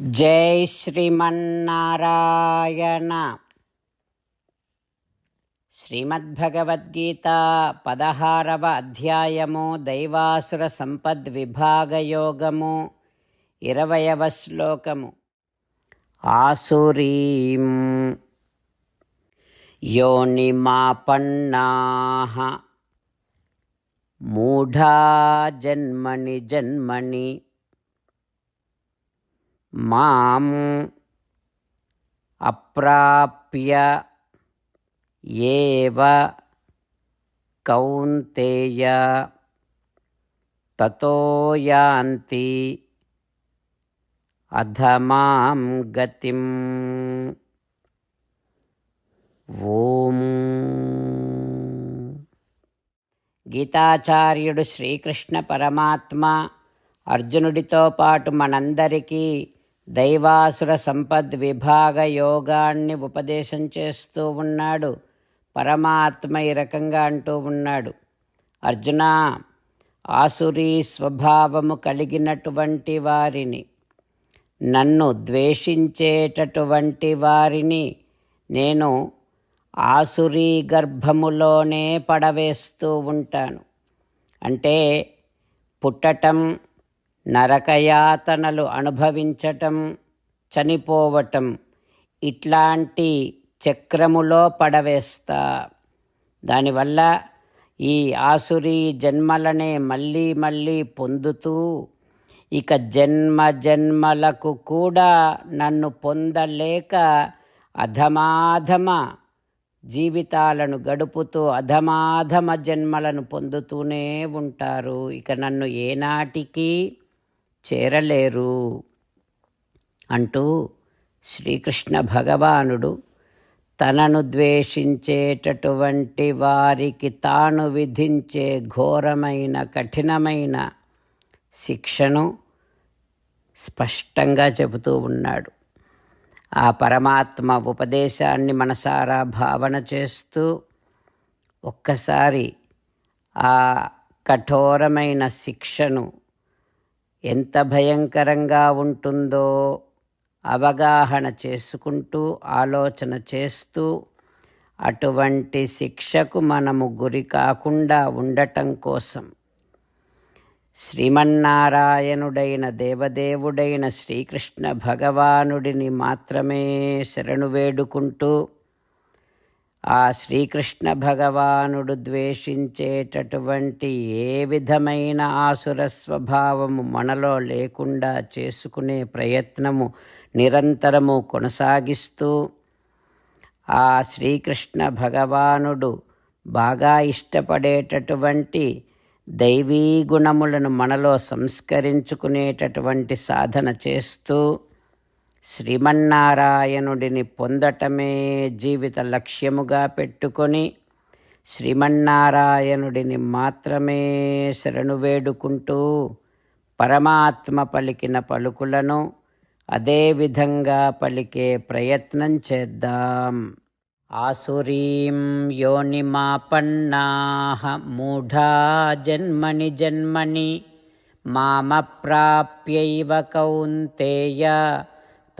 జై శ్రీమన్నారాయణ. శ్రీమద్భగవద్గీత పదహారవ అధ్యాయము దైవాసుర సంపద్ విభాగయోగము ఇరవయవ శ్లోకము. ఆసురీం యోనిమాపన్నా. మూఢా జన్మని జన్మని మాం అప్రాప్య ఏవ కౌంతేయ తతో యాంతి అధమాం గతిం. ఓం. గీతాచార్యుడు శ్రీకృష్ణ పరమాత్మ అర్జునుడితో పాటు మనందరికీ దైవాసుర సంపద్ విభాగ యోగాన్ని ఉపదేశం చేస్తూ ఉన్నాడు. పరమాత్మ ఈ రకంగా అంటూ ఉన్నాడు. అర్జున ఆసురీ స్వభావము కలిగినటువంటి వారిని నన్ను ద్వేషించేటటువంటి వారిని నేను ఆసురీ గర్భములోనే పడవేస్తూ ఉంటాను. అంటే పుట్టటం నరకయాతనలు అనుభవించటం చనిపోవటం ఇట్లాంటి చక్రములో పడవేస్తా. దానివల్ల ఈ ఆసురి జన్మలనే మళ్ళీ మళ్ళీ పొందుతూ ఇక జన్మ జన్మలకు కూడా నన్ను పొందలేక అధమాధమ జీవితాలను గడుపుతూ అధమాధమ జన్మలను పొందుతూనే ఉంటారు. ఇక నన్ను ఏనాటికి చేరలేరు అంటూ శ్రీకృష్ణ భగవానుడు తనను ద్వేషించేటటువంటి వారికి తాను విధించే ఘోరమైన కఠినమైన శిక్షను స్పష్టంగా చెబుతూ ఉన్నాడు. ఆ పరమాత్మ ఉపదేశాన్ని మనసారా భావన చేస్తూ ఒక్కసారి ఆ కఠోరమైన శిక్షను ఎంత భయంకరంగా ఉంటుందో అవగాహన చేసుకుంటూ ఆలోచన చేస్తూ అటువంటి శిక్షకు మనము గురి కాకుండా ఉండటం కోసం శ్రీమన్నారాయణుడైన దేవదేవుడైన శ్రీకృష్ణ భగవానుడిని మాత్రమే శరణు వేడుకుంటూ ఆ శ్రీకృష్ణ భగవానుడు ద్వేషించేటటువంటి ఏ విధమైన ఆసుర స్వభావము మనలో లేకుండా చేసుకునే ప్రయత్నము నిరంతరము కొనసాగిస్తూ ఆ శ్రీకృష్ణ భగవానుడు బాగా ఇష్టపడేటటువంటి దైవీ గుణములను మనలో సంస్కరించుకునేటటువంటి సాధన చేస్తూ శ్రీమన్నారాయణుడిని పొందటమే జీవిత లక్ష్యముగా పెట్టుకొని శ్రీమన్నారాయణుడిని మాత్రమే శరణు వేడుకుంటూ పరమాత్మ పలికిన పలుకులను అదేవిధంగా పలికే ప్రయత్నం చేద్దాం. ఆసురీం యోనిమాపన్నా మూఢా జన్మని జన్మని మామప్రాప్యైవ కౌంతేయ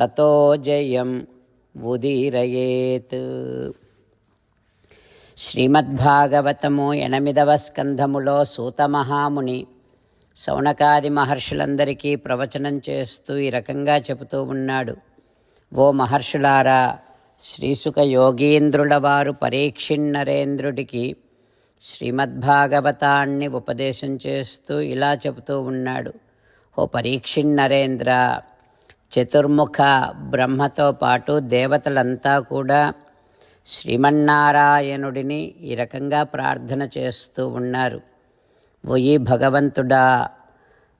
తతో జయం ఉదీరయేత్ శ్రీమద్భాగవతము ఎనిమిదవ స్కంధములో సూతమహాముని సౌనకాది మహర్షులందరికీ ప్రవచనం చేస్తూ ఈ రకంగా చెబుతూ ఉన్నాడు. ఓ మహర్షులారా శ్రీసుక యోగీంద్రుల వారు పరీక్షిన్నరేంద్రుడికి శ్రీమద్భాగవతాన్ని ఉపదేశం చేస్తూ ఇలా చెబుతూ ఉన్నాడు. ఓ పరీక్షిన్నరేంద్ర చతుర్ముఖ బ్రహ్మతో పాటు దేవతలంతా కూడా శ్రీమన్నారాయణుడిని ఈ రకంగా ప్రార్థన చేస్తూ ఉన్నారు. ఓయి భగవంతుడా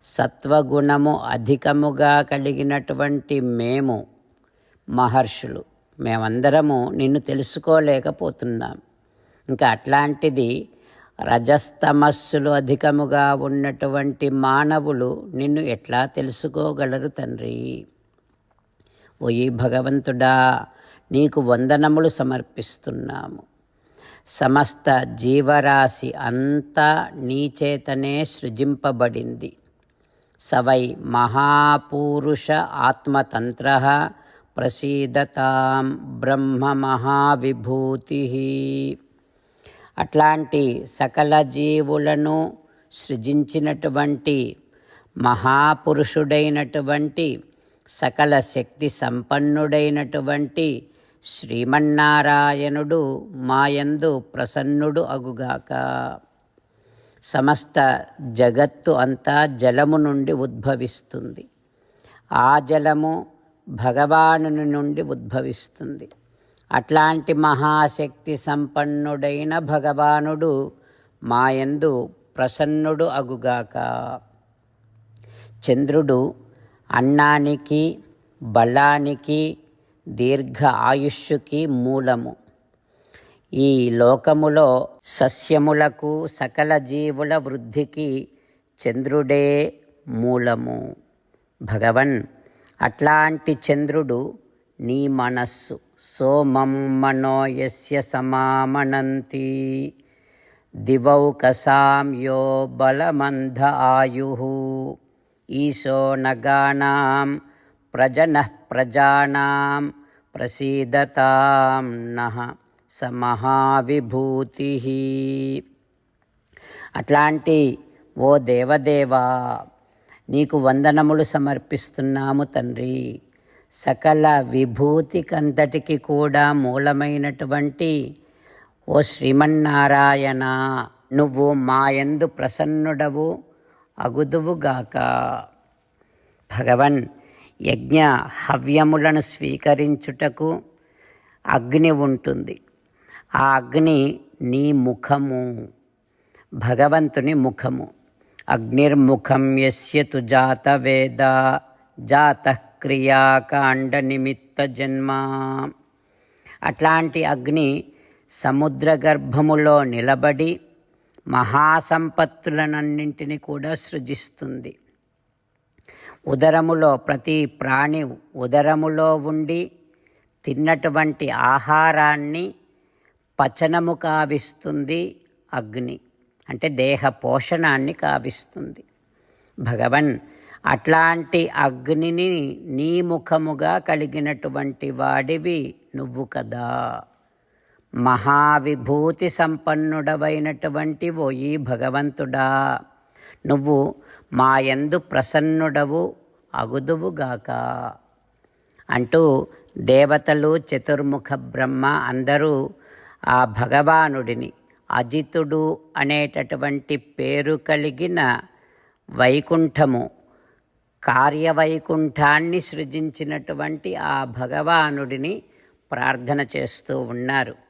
సత్వగుణము అధికముగా కలిగినటువంటి మేము మహర్షులు. మేమందరము నిన్ను తెలుసుకోలేకపోతున్నాం. ఇంకా అట్లాంటిది రజస్తమస్సులు అధికముగా ఉన్నటువంటి మానవులు నిన్ను ఎట్లా తెలుసుకోగలరు తండ్రి? ఓయి భగవంతుడా నీకు వందనములు సమర్పిస్తున్నాము. సమస్త జీవరాశి అంతా నీచేతనే సృజింపబడింది. సవై మహాపూరుష ఆత్మతంత్ర ప్రసీదతాం బ్రహ్మ మహావిభూతి. అట్లాంటి సకల జీవులను సృజించినటువంటి మహాపురుషుడైనటువంటి సకల శక్తి సంపన్నుడైనటువంటి శ్రీమన్నారాయణుడు మాయందు ప్రసన్నుడు అగుగాక. సమస్త జగత్తు అంతా జలము నుండి ఉద్భవిస్తుంది. ఆ జలము భగవానుని నుండి ఉద్భవిస్తుంది. అట్లాంటి మహాశక్తి సంపన్నుడైన భగవానుడు మాయందు ప్రసన్నుడు అగుగాక. చంద్రుడు అన్నానికి బలానికి దీర్ఘ ఆయుష్కి మూలము. ఈ లోకములో సస్యములకు సకల జీవుల వృద్ధికి చంద్రుడే మూలము. భగవన్ అట్లాంటి చంద్రుడు నీ మనస్సు. సోమం మనోయస్య సమామనంతి. దివౌకసాం యో బలమంధ ఆయు. ఈశో నగానాం ప్రజన ప్రజానాం ప్రసీదతాం నః స మహావిభూతి అట్లాంటి ఓ దేవదేవా నీకు వందనములు సమర్పిస్తున్నాము తండ్రి. సకల విభూతికంతటికి కూడా మూలమైనటువంటి ఓ శ్రీమన్నారాయణ నువ్వు మాయందు ప్రసన్నుడవు. అగుదువుగాక భగవన్ యజ్ఞ హవ్యములను స్వీకరించుటకు అగ్ని ఉంటుంది. ఆ అగ్ని నీ ముఖము భగవంతుని ముఖము. అగ్నిర్ముఖం యస్య తు జాత వేద జాత క్రియాకాండ నిమిత్త జన్మ. అట్లాంటి అగ్ని సముద్ర గర్భములో నిలబడి మహాసంపత్తులనన్నింటినీ కూడా సృజిస్తుంది. ఉదరములో ప్రతి ప్రాణి ఉదరములో ఉండి తిన్నటువంటి ఆహారాన్ని పచనము కావిస్తుంది అగ్ని అంటే దేహ పోషణాన్ని కావిస్తుంది. భగవన్ అట్లాంటి అగ్నిని నీ ముఖముగా కలిగినటువంటి వాడివి నువ్వు కదా. మహావిభూతి సంపన్నుడవైనటువంటి ఓ ఈ భగవంతుడా. నువ్వు మాయందు ప్రసన్నుడవు అగుదువుగాక. అంటూ దేవతలు చతుర్ముఖ బ్రహ్మ అందరూ ఆ భగవానుడిని అజితుడు అనేటటువంటి పేరు కలిగిన వైకుంఠము కార్యవైకుంఠాన్ని సృజించినటువంటి ఆ భగవానుడిని ప్రార్థన చేస్తూ ఉన్నారు.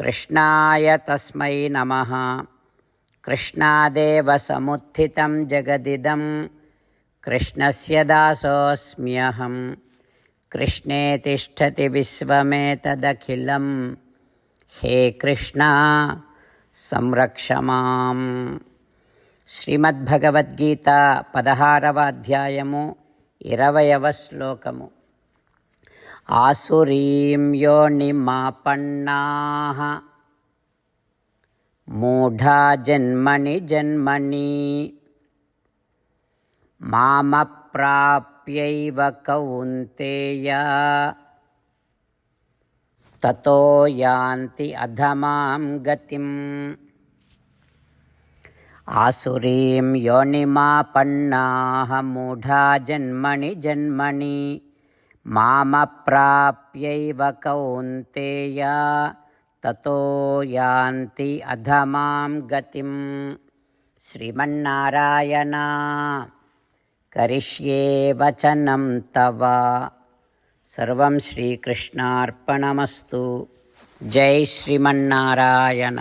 కృష్ణాయ తస్మై నమ. కృష్ణాదేవ సముత్థితం జగదిదం. కృష్ణస్య దాసోऽస్మ్యహం కృష్ణే తిష్టతి విశ్వమేతదఖిలం. హే కృష్ణ సంరక్ష మాం. శ్రీమద్భగవద్గీత పదహారవ అధ్యాయము ఇరవయవ శ్లోకము. आसुरीं योनिमापन्नाः। मूढा जन्मनि जन्मनि। मामप्राप्यैव कौन्तेय। ततो यान्ति अधमां गतिम्। आसुरीं योनिमापन्नाः मूढा जन्मनि जन्मनि। మామప్రాప్యైవ కౌంతేయ తతో యాంతి అధమాం గతిం శ్రీమన్నారాయణ కరిష్యే వచనం తవ సర్వం శ్రీకృష్ణార్పణమస్తు జై శ్రీమన్నారాయణ